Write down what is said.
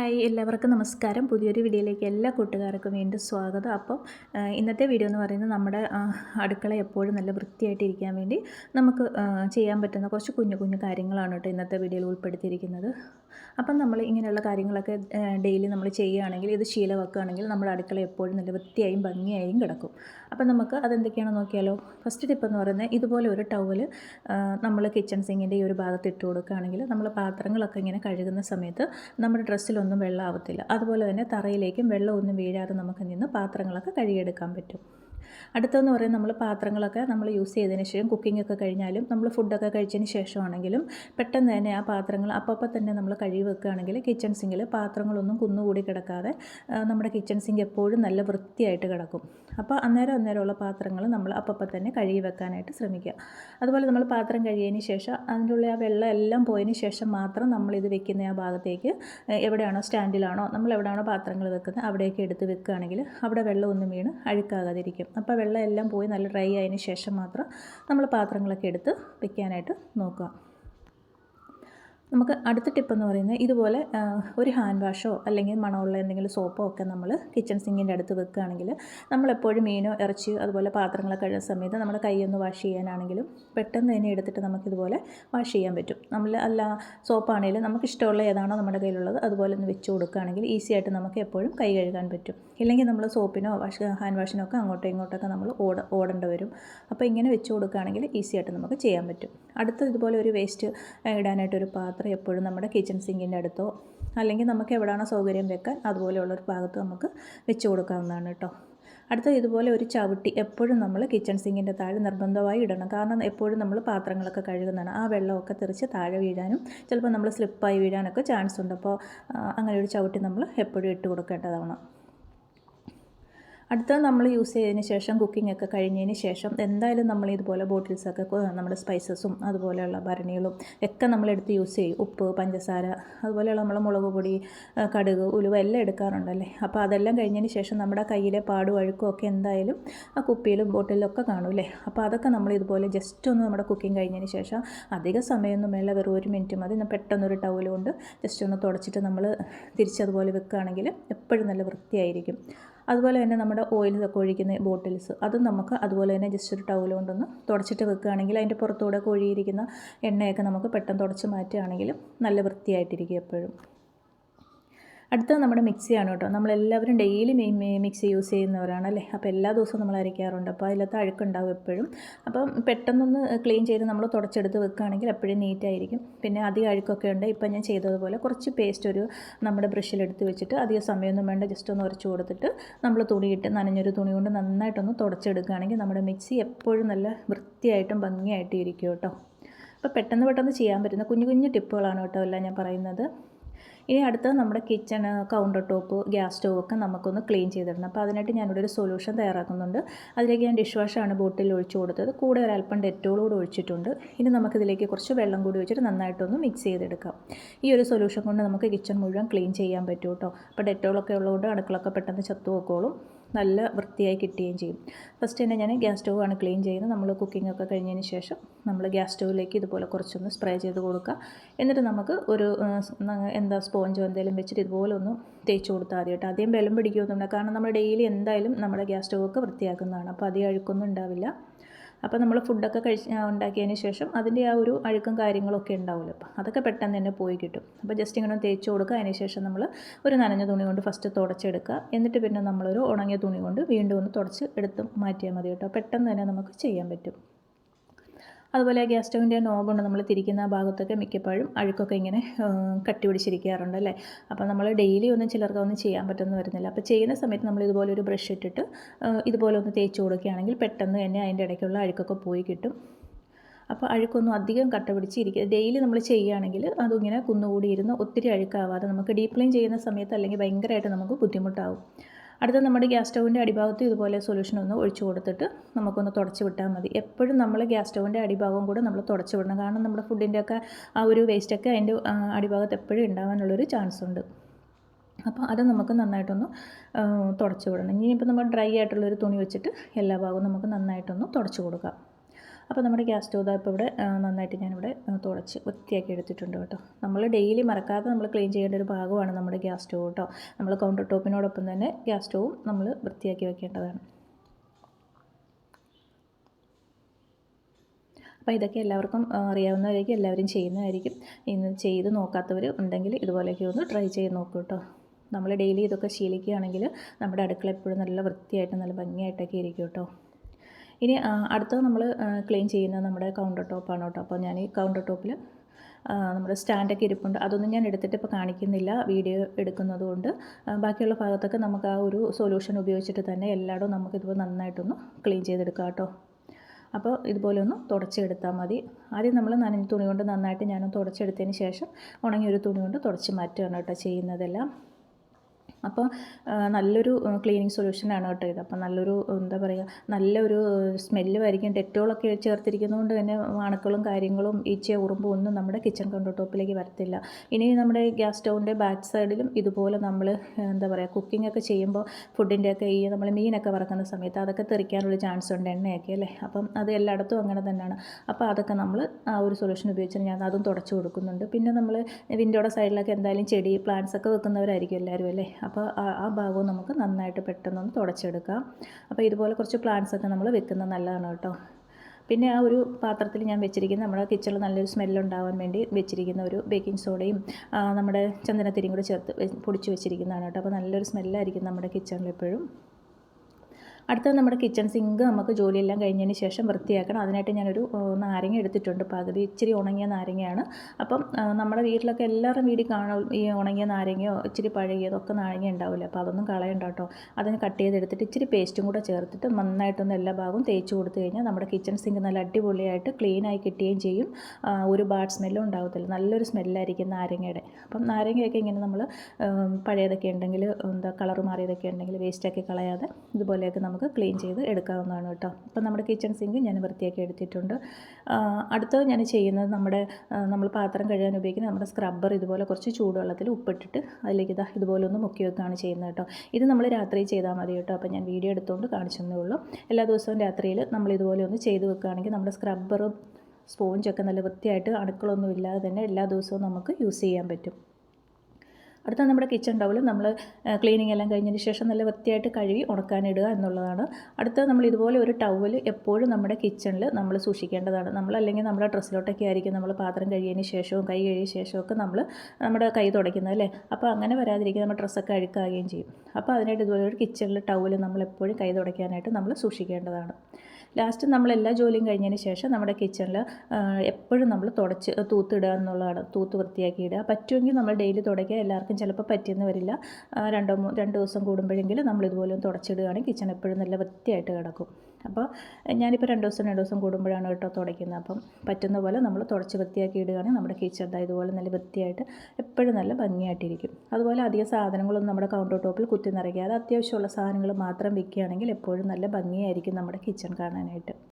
Hi എല്ലാവർക്കും നമസ്കാരം. പുതിയൊരു വീഡിയോയിലേക്ക് എല്ലാ കൂട്ടുകാർക്കും വീണ്ടും സ്വാഗതം. അപ്പം ഇന്നത്തെ വീഡിയോ എന്ന് പറയുന്നത് നമ്മുടെ അടുക്കള എപ്പോഴും നല്ല വൃത്തിയായിട്ടിരിക്കാൻ വേണ്ടി നമുക്ക് ചെയ്യാൻ പറ്റുന്ന കുറച്ച് കുഞ്ഞു കുഞ്ഞു കാര്യങ്ങളാണ് കേട്ടോ ഇന്നത്തെ വീഡിയോയിൽ ഉൾപ്പെടുത്തിയിരിക്കുന്നത്. അപ്പം നമ്മൾ ഇങ്ങനെയുള്ള കാര്യങ്ങളൊക്കെ ഡെയിലി നമ്മൾ ചെയ്യുകയാണെങ്കിൽ ഇത് ശീലമാക്കുകയാണെങ്കിൽ നമ്മുടെ അടുക്കള എപ്പോഴും നല്ല വൃത്തിയായും ഭംഗിയായും കിടക്കും. അപ്പം നമുക്ക് അതെന്തൊക്കെയാണെന്ന് നോക്കിയാലോ? ഫസ്റ്റ് ടിപ്പ് എന്ന് പറയുന്നത് ഇതുപോലെ ഒരു ടവൽ നമ്മൾ കിച്ചൺ സിങ്ങിന്റെ ഈ ഒരു ഭാഗത്ത് ഇട്ട് കൊടുക്കുകയാണെങ്കിൽ നമ്മൾ പാത്രങ്ങളൊക്കെ ഇങ്ങനെ കഴുകുന്ന സമയത്ത് നമ്മുടെ ഡ്രസ്സിലൊന്നും വെള്ളം ആവത്തില്ല അതുപോലെ തന്നെ തറയിലേക്കും വെള്ളമൊന്നും വീഴാതെ നമുക്ക് നിന്ന് പാത്രങ്ങളൊക്കെ കഴുകിയെടുക്കാൻ പറ്റും. അടുത്തെന്ന് പറയുന്നത് നമ്മൾ പാത്രങ്ങളൊക്കെ നമ്മൾ യൂസ് ചെയ്തതിന് ശേഷം കുക്കിംഗ് ഒക്കെ കഴിഞ്ഞാലും നമ്മൾ ഫുഡൊക്കെ കഴിച്ചതിന് ശേഷമാണെങ്കിലും പെട്ടെന്ന് തന്നെ ആ പാത്രങ്ങൾ അപ്പോൾ തന്നെ നമ്മൾ കഴുകി വെക്കുകയാണെങ്കിൽ കിച്ചൺ സിങ്കിൽ പാത്രങ്ങളൊന്നും കുന്നുകൂടി കിടക്കാതെ നമ്മുടെ കിച്ചൺ സിങ്ക് എപ്പോഴും നല്ല വൃത്തിയായിട്ട് കിടക്കും. അപ്പോൾ അന്നേരം അന്നേരമുള്ള പാത്രങ്ങൾ നമ്മൾ അപ്പം തന്നെ കഴുകി വെക്കാനായിട്ട് ശ്രമിക്കുക. അതുപോലെ നമ്മൾ പാത്രം കഴുകിയതിന് ശേഷം അതിന്റെ ഉള്ളിൽ ആ വെള്ളം എല്ലാം പോയതിന് ശേഷം മാത്രം നമ്മൾ ഇത് വെക്കുന്ന ആ ഭാഗത്തേക്ക് എവിടെയാണോ സ്റ്റാൻഡിലാണോ നമ്മൾ എവിടെയാണോ പാത്രങ്ങൾ വെക്കുന്നത് അവിടേക്ക് എടുത്ത് വെക്കുകയാണെങ്കിൽ അവിടെ വെള്ളമൊന്നും വീണ് അഴുക്കാകാതിരിക്കും. അപ്പോൾ വെള്ളം എല്ലാം പോയി നല്ല ഡ്രൈ ആയതിന് ശേഷം മാത്രം നമ്മൾ പാത്രങ്ങളൊക്കെ എടുത്ത് വെക്കാനായിട്ട് നോക്കുക. നമുക്ക് അടുത്ത ടിപ്പ് എന്ന് പറയുന്നത് ഇതുപോലെ ഒരു ഹാൻഡ് വാഷോ അല്ലെങ്കിൽ മണമുള്ള എന്തെങ്കിലും സോപ്പോ ഒക്കെ നമ്മൾ കിച്ചൺ സിങ്കിന്റെ അടുത്ത് വെക്കുകയാണെങ്കിൽ നമ്മളെപ്പോഴും മീനോ ഇറച്ചിയോ അതുപോലെ പാത്രങ്ങളൊക്കെ കഴുകുന്ന സമയത്ത് നമ്മുടെ കൈയൊന്ന് വാഷ് ചെയ്യാനാണെങ്കിലും പെട്ടെന്ന് തന്നെ എടുത്തിട്ട് നമുക്കിതുപോലെ വാഷ് ചെയ്യാൻ പറ്റും. നമ്മൾ അല്ല സോപ്പാണെങ്കിലും നമുക്ക് ഇഷ്ടമുള്ള ഏതാണോ നമ്മുടെ കയ്യിലുള്ളത് അതുപോലെ ഒന്ന് വെച്ച് കൊടുക്കുകയാണെങ്കിൽ ഈസി ആയിട്ട് നമുക്ക് എപ്പോഴും കൈ കഴുകാൻ പറ്റും. ഇല്ലെങ്കിൽ നമ്മൾ സോപ്പിനോ വാഷ് ഹാൻഡ് വാഷിനോ ഒക്കെ അങ്ങോട്ടോ ഇങ്ങോട്ടൊക്കെ നമ്മൾ ഓട ഓടേണ്ടി വരും. അപ്പോൾ ഇങ്ങനെ വെച്ച് കൊടുക്കുകയാണെങ്കിൽ ഈസി ആയിട്ട് നമുക്ക് ചെയ്യാൻ പറ്റും. അടുത്ത ഇതുപോലെ ഒരു വേസ്റ്റ് ഇടാനായിട്ടൊരു പാത്രം പാത്രം എപ്പോഴും നമ്മുടെ കിച്ചൺ സിങ്കിന്റെ അടുത്തോ അല്ലെങ്കിൽ നമുക്ക് എവിടെയാണോ സൗകര്യം വെക്കാൻ അതുപോലെയുള്ളൊരു ഭാഗത്ത് നമുക്ക് വെച്ച് കൊടുക്കാവുന്നതാണ് കേട്ടോ. അടുത്ത ഇതുപോലെ ഒരു ചവിട്ടി എപ്പോഴും നമ്മൾ കിച്ചൺ സിങ്കിന്റെ താഴെ നിർബന്ധമായി ഇടണം. കാരണം എപ്പോഴും നമ്മൾ പാത്രങ്ങളൊക്കെ കഴുകുന്നതാണ്. ആ വെള്ളമൊക്കെ തെറിച്ച് താഴെ വീഴാനും ചിലപ്പോൾ നമ്മൾ സ്ലിപ്പായി വീഴാനൊക്കെ ചാൻസ് ഉണ്ട്. അപ്പോൾ അങ്ങനെ ഒരു ചവിട്ടി നമ്മൾ എപ്പോഴും ഇട്ട് കൊടുക്കേണ്ടതാണ്. അടുത്തത് നമ്മൾ യൂസ് ചെയ്തതിന് ശേഷം കുക്കിംഗ് ഒക്കെ കഴിഞ്ഞതിന് ശേഷം എന്തായാലും നമ്മൾ ഇതുപോലെ ബോട്ടിൽസൊക്കെ നമ്മുടെ സ്പൈസസും അതുപോലെയുള്ള ഭരണികളും ഒക്കെ നമ്മളെടുത്ത് യൂസ് ചെയ്യും. ഉപ്പ് പഞ്ചസാര അതുപോലെയുള്ള നമ്മൾ മുളക് പൊടി കടുക് ഉലുവ എല്ലാം എടുക്കാറുണ്ടല്ലേ? അപ്പോൾ അതെല്ലാം കഴിഞ്ഞതിന് ശേഷം നമ്മുടെ കയ്യിലെ പാടും അഴുക്കും ഒക്കെ എന്തായാലും ആ കുപ്പിയിലും ബോട്ടിലും ഒക്കെ കാണും അല്ലേ അപ്പോൾ അതൊക്കെ നമ്മൾ ഇതുപോലെ ജസ്റ്റ് ഒന്ന് നമ്മുടെ കുക്കിംഗ് കഴിഞ്ഞതിന് ശേഷം അധിക സമയമൊന്നും വേണ്ട വെറും ഒരു മിനിറ്റ് മതി. പെട്ടെന്നൊരു ടവൽ കൊണ്ട് ജസ്റ്റ് ഒന്ന് തുടച്ചിട്ട് നമ്മൾ തിരിച്ചതുപോലെ വെക്കുകയാണെങ്കിൽ എപ്പോഴും നല്ല വൃത്തിയായിരിക്കും. അതുപോലെ തന്നെ നമ്മുടെ ഓയിലൊക്കെ ഒഴിക്കുന്ന ബോട്ടിൽസ് അതും നമുക്ക് അതുപോലെ തന്നെ ജസ്റ്റ് ഒരു ടൗൽ കൊണ്ടൊന്ന് തുടച്ചിട്ട് വെക്കുകയാണെങ്കിൽ അതിന്റെ പുറത്തൂടെ കൊഴിയിരിക്കുന്ന എണ്ണയൊക്കെ നമുക്ക് പെട്ടെന്ന് തുടച്ച് മാറ്റുകയാണെങ്കിലും നല്ല വൃത്തിയായിട്ടിരിക്കും എപ്പോഴും. അടുത്തത് നമ്മുടെ മിക്സിയാണ് കേട്ടോ. നമ്മളെല്ലാവരും ഡെയിലി മിക്സി യൂസ് ചെയ്യുന്നവരാണ് അല്ലേ? അപ്പോൾ എല്ലാ ദിവസവും നമ്മൾ അരയ്ക്കാറുണ്ട്. അപ്പോൾ അതിലത്തെ അഴുക്കുണ്ടാവും എപ്പോഴും. അപ്പം പെട്ടെന്നൊന്ന് ക്ലീൻ ചെയ്ത് നമ്മൾ തുടച്ചെടുത്ത് വെക്കുകയാണെങ്കിൽ എപ്പോഴും നീറ്റായിരിക്കും പിന്നെ അധികം അഴുക്കൊക്കെ ഉണ്ട്. ഇപ്പം ഞാൻ ചെയ്തതുപോലെ കുറച്ച് പേസ്റ്റ് ഒരു നമ്മുടെ ബ്രഷിലെടുത്ത് വെച്ചിട്ട് അധികം സമയമൊന്നും വേണ്ട. ജസ്റ്റ് ഒന്ന് ഉറച്ച് കൊടുത്തിട്ട് നമ്മൾ തുണിയിട്ട് നനഞ്ഞൊരു തുണി കൊണ്ട് നന്നായിട്ടൊന്ന് തുടച്ചെടുക്കുകയാണെങ്കിൽ നമ്മുടെ മിക്സി എപ്പോഴും നല്ല വൃത്തിയായിട്ടും ഭംഗിയായിട്ടും ഇരിക്കും കേട്ടോ. അപ്പോൾ പെട്ടെന്ന് പെട്ടെന്ന് ചെയ്യാൻ പറ്റുന്ന കുഞ്ഞു കുഞ്ഞു ടിപ്പുകളാണ് കേട്ടോ എല്ലാം ഞാൻ പറയുന്നത്. ഇനി അടുത്തത് നമ്മുടെ kitchen counter top gas stove ഒക്കെ നമുക്കൊന്ന് ക്ലീൻ ചെയ്തിടണം. അപ്പോൾ അതിനായിട്ട് ഞാനിവിടെ ഒരു സൊല്യൂഷൻ തയ്യാറാക്കുന്നുണ്ട്. അതിലേക്ക് ഞാൻ ഡിഷ് വാഷാണ് ബോട്ടിൽ ഒഴിച്ചു കൊടുത്തത്. കൂടെ ഒരല്പം ഡെറ്റോളൂടെ ഒഴിച്ചിട്ടുണ്ട്. ഇനി നമുക്കിതിലേക്ക് കുറച്ച് വെള്ളം കൂടി വെച്ചിട്ട് നന്നായിട്ടൊന്ന് മിക്സ് ചെയ്തെടുക്കാം. ഈ ഒരു സൊല്യൂഷൻ കൊണ്ട് നമുക്ക് കിച്ചൺ മുഴുവൻ ക്ലീൻ ചെയ്യാൻ പറ്റും കേട്ടോ അപ്പോൾ ഡെറ്റോളൊക്കെ ഉള്ളതുകൊണ്ട് അടുക്കളൊക്കെ പെട്ടെന്ന് ചത്തു വെക്കോളും നല്ല വൃത്തിയായി കിട്ടുകയും ചെയ്യും. ഫസ്റ്റ് തന്നെ ഞാൻ ഗ്യാസ് സ്റ്റൗ ആണ് ക്ലീൻ ചെയ്യുന്നത്. നമ്മൾ കുക്കിംഗ് ഒക്കെ കഴിഞ്ഞതിന് ശേഷം നമ്മൾ ഗ്യാസ് സ്റ്റൗവിലേക്ക് ഇതുപോലെ കുറച്ചൊന്ന് സ്പ്രേ ചെയ്ത് കൊടുക്കുക. എന്നിട്ട് നമുക്ക് ഒരു എന്താ സ്പോഞ്ചോ എന്തെങ്കിലും വെച്ചിട്ട് ഇതുപോലെ ഒന്ന് തേച്ച് കൊടുത്താൽ കേട്ടോ. അധികം ബലം പിടിക്കുമെന്നുണ്ട് കാരണം നമ്മൾ ഡെയിലി എന്തായാലും നമ്മുടെ ഗ്യാസ് സ്റ്റൗ ഒക്കെ വൃത്തിയാക്കുന്നതാണ്. അപ്പോൾ അധികം അഴുക്കൊന്നും ഉണ്ടാവില്ല. അപ്പോൾ നമ്മൾ ഫുഡൊക്കെ കഴിച്ച് ഉണ്ടാക്കിയതിന് ശേഷം അതിന്റെ ആ ഒരു അഴുക്കും കാര്യങ്ങളൊക്കെ ഉണ്ടാവുമല്ലോ. അപ്പോൾ അതൊക്കെ പെട്ടെന്ന് തന്നെ പോയി കിട്ടും. അപ്പോൾ ജസ്റ്റ് ഇങ്ങനെ തേച്ച് കൊടുക്കുക. അതിന് ശേഷം നമ്മൾ ഒരു നനഞ്ഞ തുണി കൊണ്ട് ഫസ്റ്റ് തുടച്ചെടുക്കുക. എന്നിട്ട് പിന്നെ നമ്മളൊരു ഉണങ്ങിയ തുണി കൊണ്ട് വീണ്ടും ഒന്ന് തുടച്ച് എടുത്ത് മാറ്റിയാൽ മതി കേട്ടോ. പെട്ടെന്ന് തന്നെ നമുക്ക് ചെയ്യാൻ പറ്റും. അതുപോലെ ഗ്യാസ് സ്റ്റൗവിന്റെ നോബുണ്ട് നമ്മൾ തിരിക്കുന്ന ഭാഗത്തൊക്കെ മിക്കപ്പോഴും അഴുക്കൊക്കെ ഇങ്ങനെ കട്ടി പിടിച്ചിരിക്കാറുണ്ട് അല്ലേ? അപ്പോൾ നമ്മൾ ഡെയിലി ഒന്നും ചിലർക്ക് ഒന്നും ചെയ്യാൻ പറ്റുമെന്ന് വരുന്നില്ല. അപ്പോൾ ചെയ്യുന്ന സമയത്ത് നമ്മൾ ഇതുപോലെ ഒരു ബ്രഷ് ഇട്ടിട്ട് ഇതുപോലെ ഒന്ന് തേച്ച് കൊടുക്കുകയാണെങ്കിൽ പെട്ടെന്ന് തന്നെ അതിന്റെ ഇടയ്ക്കുള്ള അഴുക്കൊക്കെ പോയി കിട്ടും. അപ്പോൾ അഴുക്കൊന്നും അധികം കട്ട പിടിച്ചിരിക്കുക ഡെയിലി നമ്മൾ ചെയ്യുകയാണെങ്കിൽ അതിങ്ങനെ കുന്നുകൂടിയിരുന്ന് ഒത്തിരി അഴുക്കാവാതെ നമുക്ക് ഡീപ് ക്ലീൻ ചെയ്യുന്ന സമയത്ത് അല്ലെങ്കിൽ ഭയങ്കരമായിട്ട് നമുക്ക് ബുദ്ധിമുട്ടാവും. അടുത്ത നമ്മുടെ ഗ്യാസ് സ്റ്റൗവിന്റെ അടിഭാഗത്ത് ഇതുപോലെ സൊല്യൂഷൻ ഒന്ന് ഒഴിച്ചു കൊടുത്തിട്ട് നമുക്കൊന്ന് തുടച്ച് വിട്ടാൽ മതി. എപ്പോഴും നമ്മൾ ഗ്യാസ് സ്റ്റൗവിന്റെ അടിഭാഗം കൂടെ നമ്മൾ തുടച്ച് വിടണം. കാരണം നമ്മുടെ ഫുഡിന്റെയൊക്കെ ആ ഒരു വേസ്റ്റൊക്കെ അതിന്റെ അടിഭാഗത്ത് എപ്പോഴും ഉണ്ടാകാനുള്ളൊരു ചാൻസ് ഉണ്ട്. അപ്പോൾ അത് നമുക്ക് നന്നായിട്ടൊന്ന് തുടച്ച് വിടണം. ഇനിയിപ്പോൾ നമ്മൾ ഡ്രൈ ആയിട്ടുള്ളൊരു തുണി വെച്ചിട്ട് എല്ലാ ഭാഗവും നമുക്ക് നന്നായിട്ടൊന്ന് തുടച്ച് കൊടുക്കാം. അപ്പോൾ നമ്മുടെ ഗ്യാസ് സ്റ്റോവ് ഇപ്പോൾ ഇവിടെ നന്നായിട്ട് ഞാനിവിടെ തുടച്ച് വൃത്തിയാക്കി എടുത്തിട്ടുണ്ട് കേട്ടോ. നമ്മൾ ഡെയിലി മറക്കാതെ നമ്മൾ ക്ലീൻ ചെയ്യേണ്ട ഒരു ഭാഗമാണ് നമ്മുടെ ഗ്യാസ് സ്റ്റോവ് കേട്ടോ. നമ്മൾ കൗണ്ടർ ടോപ്പിനോടൊപ്പം തന്നെ ഗ്യാസ് സ്റ്റോവും നമ്മൾ വൃത്തിയാക്കി വെക്കേണ്ടതാണ്. അപ്പോൾ ഇതൊക്കെ എല്ലാവർക്കും അറിയാവുന്നവരേക്കും എല്ലാവരും ചെയ്യുന്നതായിരിക്കും. ഇന്ന് ചെയ്ത് നോക്കാത്തവർ ഉണ്ടെങ്കിൽ ഇതുപോലെയൊക്കെ ഒന്ന് ട്രൈ ചെയ്ത് നോക്കൂ കേട്ടോ. നമ്മൾ ഡെയിലി ഇതൊക്കെ ശീലിക്കുകയാണെങ്കിൽ നമ്മുടെ അടുക്കള എപ്പോഴും നല്ല വൃത്തിയായിട്ട് നല്ല ഭംഗിയായിട്ടൊക്കെ ഇരിക്കും കേട്ടോ. ഇനി അടുത്ത നമ്മൾ ക്ലീൻ ചെയ്യുന്നത് നമ്മുടെ കൗണ്ടർ ടോപ്പാണ് കേട്ടോ. അപ്പോൾ ഞാൻ ഈ കൗണ്ടർ ടോപ്പിൽ നമ്മുടെ സ്റ്റാൻഡൊക്കെ ഇരിപ്പുണ്ട്. അതൊന്നും ഞാൻ എടുത്തിട്ട് ഇപ്പോൾ കാണിക്കുന്നില്ല വീഡിയോ എടുക്കുന്നത് കൊണ്ട്. ബാക്കിയുള്ള ഭാഗത്തൊക്കെ നമുക്ക് ആ ഒരു സൊല്യൂഷൻ ഉപയോഗിച്ചിട്ട് തന്നെ എല്ലായിടവും നമുക്കിതുപോലെ നന്നായിട്ടൊന്ന് ക്ലീൻ ചെയ്തെടുക്കാം കേട്ടോ. അപ്പോൾ ഇതുപോലെ ഒന്ന് തുടച്ചെടുത്താൽ മതി. ആദ്യം നമ്മൾ നനഞ്ഞ തുണി കൊണ്ട് നന്നായിട്ട് ഞാനൊന്ന് തുടച്ചെടുത്തതിന് ശേഷം ഉണങ്ങിയൊരു തുണി കൊണ്ട് തുടച്ച് മാറ്റുകയാണ് കേട്ടോ ചെയ്യുന്നതെല്ലാം. അപ്പോൾ നല്ലൊരു ക്ലീനിങ് സൊല്യൂഷനാണ് കേട്ടോ ഇത്. അപ്പോൾ നല്ലൊരു എന്താ പറയുക നല്ലൊരു സ്മെല്ലും ആയിരിക്കും ഡെറ്റോളൊക്കെ ചേർത്തിരിക്കുന്നതുകൊണ്ട് തന്നെ അണുക്കളും കാര്യങ്ങളും ഈച്ച ഉറുമ്പും ഒന്നും നമ്മുടെ കിച്ചൺ കൗണ്ടർ ടോപ്പിലേക്ക് വരത്തില്ല. ഇനി നമ്മുടെ ഗ്യാസ് സ്റ്റൗവിന്റെ ബാക്ക് സൈഡിലും ഇതുപോലെ നമ്മൾ എന്താ പറയുക കുക്കിംഗ് ഒക്കെ ചെയ്യുമ്പോൾ ഫുഡിന്റെയൊക്കെ ഈ നമ്മൾ മീനൊക്കെ വറക്കുന്ന സമയത്ത് അതൊക്കെ തെറിക്കാനുള്ള ചാൻസ് ഉണ്ട് എണ്ണയൊക്കെ അല്ലേ? അപ്പം അത് എല്ലായിടത്തും അങ്ങനെ തന്നെയാണ്. അപ്പോൾ അതൊക്കെ നമ്മൾ ആ ഒരു സൊല്യൂഷൻ ഉപയോഗിച്ചാൽ ഞാൻ അതും തുടച്ചു കൊടുക്കുന്നുണ്ട്. പിന്നെ നമ്മൾ വിൻഡോയുടെ സൈഡിലൊക്കെ എന്തായാലും ചെടി പ്ലാന്റ്സ് ഒക്കെ വെക്കുന്നവരായിരിക്കും എല്ലാവരും അല്ലേ? അപ്പോൾ ആ ഭാഗവും നമുക്ക് നന്നായിട്ട് പെട്ടെന്നൊന്ന് തുടച്ചെടുക്കാം. അപ്പോൾ ഇതുപോലെ കുറച്ച് പ്ലാന്റ്സ് ഒക്കെ നമ്മൾ വെക്കുന്നത് നല്ലതാണ് കേട്ടോ. പിന്നെ ആ ഒരു പാത്രത്തിൽ ഞാൻ വെച്ചിരിക്കുന്ന നമ്മുടെ കിച്ചണിൽ നല്ലൊരു സ്മെല്ലുണ്ടാവാൻ വേണ്ടി വെച്ചിരിക്കുന്ന ഒരു ബേക്കിംഗ് സോഡയും നമ്മുടെ ചന്ദനത്തിരിയും കൂടെ ചേർത്ത് പൊടിച്ച് വെച്ചിരിക്കുന്നതാണ് കേട്ടോ. അപ്പോൾ നല്ലൊരു സ്മെല്ലായിരിക്കും നമ്മുടെ കിച്ചണിൽ എപ്പോഴും. അടുത്തത് നമ്മുടെ കിച്ചൺ സിങ്ക് നമുക്ക് ജോലിയെല്ലാം കഴിഞ്ഞതിന് ശേഷം വൃത്തിയാക്കണം. അതിനായിട്ട് ഞാനൊരു നാരങ്ങ എടുത്തിട്ടുണ്ട്. പകുതി ഇച്ചിരി ഉണങ്ങിയ നാരങ്ങയാണ്. അപ്പം നമ്മുടെ വീട്ടിലൊക്കെ എല്ലാവരും വീട്ടിൽ കാണും ഈ ഉണങ്ങിയ നാരങ്ങയോ ഇച്ചിരി പഴകിയതൊക്കെ നാരങ്ങ ഉണ്ടാവില്ല? അപ്പോൾ അതൊന്നും കളയണ്ട കേട്ടോ. അതിന് കട്ട് ചെയ്തെടുത്തിട്ട് ഇച്ചിരി പേസ്റ്റും കൂടെ ചേർത്തിട്ട് നന്നായിട്ടൊന്ന് എല്ലാ ഭാഗവും തേച്ച് കൊടുത്തു കഴിഞ്ഞാൽ നമ്മുടെ കിച്ചൺ സിങ്ക് നല്ല അടിപൊളിയായിട്ട് ക്ലീനായി കിട്ടുകയും ചെയ്യും. ഒരു ബാഡ് സ്മെല്ലും ഉണ്ടാകത്തില്ല നല്ലൊരു സ്മെല്ലായിരിക്കും നാരങ്ങയുടെ. അപ്പം നാരങ്ങയൊക്കെ ഇങ്ങനെ നമ്മൾ പഴയതൊക്കെ ഉണ്ടെങ്കിൽ എന്താ കളർ മാറിയതൊക്കെ ഉണ്ടെങ്കിൽ വേസ്റ്റൊക്കെ കളയാതെ ഇതുപോലെയൊക്കെ നമുക്ക് നമുക്ക് ക്ലീൻ ചെയ്ത് എടുക്കാവുന്നതാണ് കേട്ടോ. അപ്പോൾ നമ്മുടെ കിച്ചൺ സിങ്ക് ഞാൻ വൃത്തിയാക്കി എടുത്തിട്ടുണ്ട്. അടുത്തത് ഞാൻ ചെയ്യുന്നത് നമ്മുടെ നമ്മൾ പാത്രം കഴുകാൻ ഉപയോഗിക്കുന്ന നമ്മുടെ സ്ക്രബ്ബർ ഇതുപോലെ കുറച്ച് ചൂടുവെള്ളത്തിൽ ഉപ്പിട്ടിട്ട് അതിലേക്ക് ഇതാ ഇതുപോലെ ഒന്ന് മുക്കി വെക്കുകയാണ് ചെയ്യുന്നത് കേട്ടോ. ഇത് നമ്മൾ രാത്രി ചെയ്താൽ മതി കേട്ടോ. അപ്പോൾ ഞാൻ വീഡിയോ എടുത്തുകൊണ്ട് കാണിച്ചതേ ഉള്ളൂ. എല്ലാ ദിവസവും രാത്രിയിൽ നമ്മൾ ഇതുപോലെ ഒന്ന് ചെയ്ത് വെക്കുകയാണെങ്കിൽ നമ്മുടെ സ്ക്രബ്ബറും സ്പോഞ്ചൊക്കെ നല്ല വൃത്തിയായിട്ട് അണുക്കളൊന്നും ഇല്ലാതെ തന്നെ എല്ലാ ദിവസവും നമുക്ക് യൂസ് ചെയ്യാൻ പറ്റും. അടുത്ത നമ്മുടെ കിച്ചൺ ടവൽ നമ്മൾ ക്ലീനിങ് എല്ലാം കഴിഞ്ഞതിന് ശേഷം നല്ല വൃത്തിയായിട്ട് കഴുകി ഉണക്കാനിടുക എന്നുള്ളതാണ്. അടുത്ത നമ്മൾ ഇതുപോലെ ഒരു ടവൽ എപ്പോഴും നമ്മുടെ കിച്ചണിൽ നമ്മൾ സൂക്ഷിക്കേണ്ടതാണ്. നമ്മൾ അല്ലെങ്കിൽ നമ്മുടെ ഡ്രസ്സിലോട്ടൊക്കെ ആയിരിക്കും നമ്മൾ പാത്രം കഴിയതിന് ശേഷവും കൈ കഴിയ ശേഷമൊക്കെ നമ്മൾ നമ്മുടെ കൈ തുടയ്ക്കുന്നത് അല്ലേ? അപ്പോൾ അങ്ങനെ വരാതിരിക്കുക നമ്മുടെ ഡ്രസ്സൊക്കെ അഴുക്കാകുകയും ചെയ്യും. അപ്പോൾ അതിനായിട്ട് ഇതുപോലെ ഒരു കിച്ചണിൽ ടവൽ നമ്മൾ എപ്പോഴും കൈ തുടയ്ക്കാനായിട്ട് നമ്മൾ സൂക്ഷിക്കേണ്ടതാണ്. ലാസ്റ്റ് നമ്മൾ എല്ലാ ജോലിയും കഴിഞ്ഞതിന് ശേഷം നമ്മുടെ കിച്ചണിൽ എപ്പോഴും നമ്മൾ തുടച്ച് തൂത്തിടുക എന്നുള്ളതാണ്. തൂത്ത് വൃത്തിയാക്കി ഇടുക. പറ്റുമെങ്കിൽ നമ്മൾ ഡെയിലി തുടയ്ക്കുക. എല്ലാവർക്കും ചിലപ്പോൾ പറ്റിയെന്ന് വരില്ല. രണ്ടോ രണ്ട് ദിവസം കൂടുമ്പോഴെങ്കിലും നമ്മൾ ഇതുപോലെ ഒന്ന് തുടച്ചിടുകയാണെങ്കിൽ കിച്ചൺ എപ്പോഴും നല്ല വൃത്തിയായിട്ട് കിടക്കും. അപ്പോൾ ഞാനിപ്പോൾ രണ്ട് ദിവസം രണ്ട് ദിവസം കൂടുമ്പോഴാണ് കേട്ടോ തുടയ്ക്കുന്നത്. അപ്പം പറ്റുന്ന പോലെ നമ്മൾ തുടച്ച് വൃത്തിയാക്കി ഇടുകയാണെങ്കിൽ നമ്മുടെ കിച്ചൺ ഇതുപോലെ നല്ല വൃത്തിയായിട്ട് എപ്പോഴും നല്ല ഭംഗിയായിട്ടിരിക്കും. അതുപോലെ അധിക സാധനങ്ങളൊന്നും നമ്മുടെ കൗണ്ടർ ടോപ്പിൽ കുത്തി നിറയ്ക്കാതെ അത്യാവശ്യമുള്ള സാധനങ്ങൾ മാത്രം വിൽക്കുകയാണെങ്കിൽ എപ്പോഴും നല്ല ഭംഗിയായിരിക്കും നമ്മുടെ കിച്ചൺ കാണാനായിട്ട്.